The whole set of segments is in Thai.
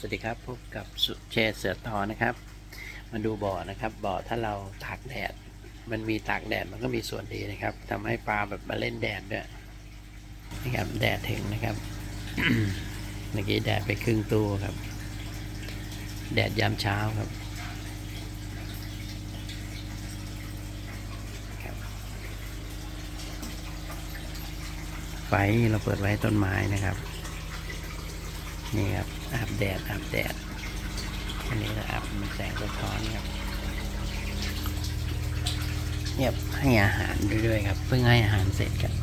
สวัสดีครับพบกับสุเชษฐ์เสือตอนะครับ มาดูบ่อนะครับ บ่อถ้าเราตากแดด มันมีตากแดดมันก็มีส่วนดีนะครับทำให้ปลาแบบมาเล่นแดดด้วยนะครับแดดถึงนะครับเมื่อกี้แดดไปครึ่งตัวครับ แดดยามเช้าครับครับไฟเราเปิดไว้ต้นไม้นะครับ นี่ครับอาบแดดอาบแดดอันนี้เราอาบมันแสงสะท้อนครับเงียบให้อาหารเรื่อยครับ เพิ่งให้อาหารเสร็จครับ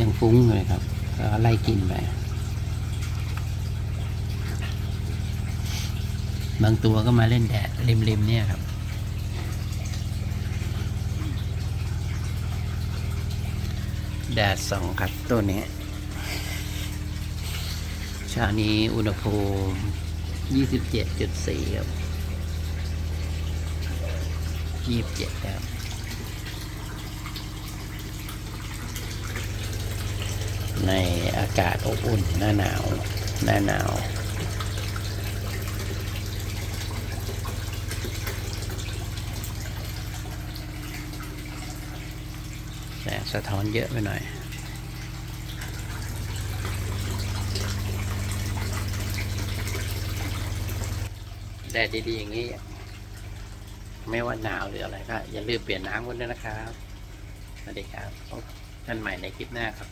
ยังฟุ้งอยู่เลยครับก็ไล่กินไปบางตัวก็มาเล่นแดดริมๆเนี่ยครับแดดส่องครับตัวนี้ เช้านี้อุณหภูมิ 27.4 ครับ 27ครับในอากาศอบอุ่นหน้าหนาว หน้าหนาวแสงสะท้อนเยอะไปหน่อย แดดดีๆอย่างนี้ ไม่ว่าหนาวหรืออะไรก็อย่าลืมเปลี่ยนน้ำกันด้วยนะครับ สวัสดีครับพบกันใหม่ในคลิปหน้าครับ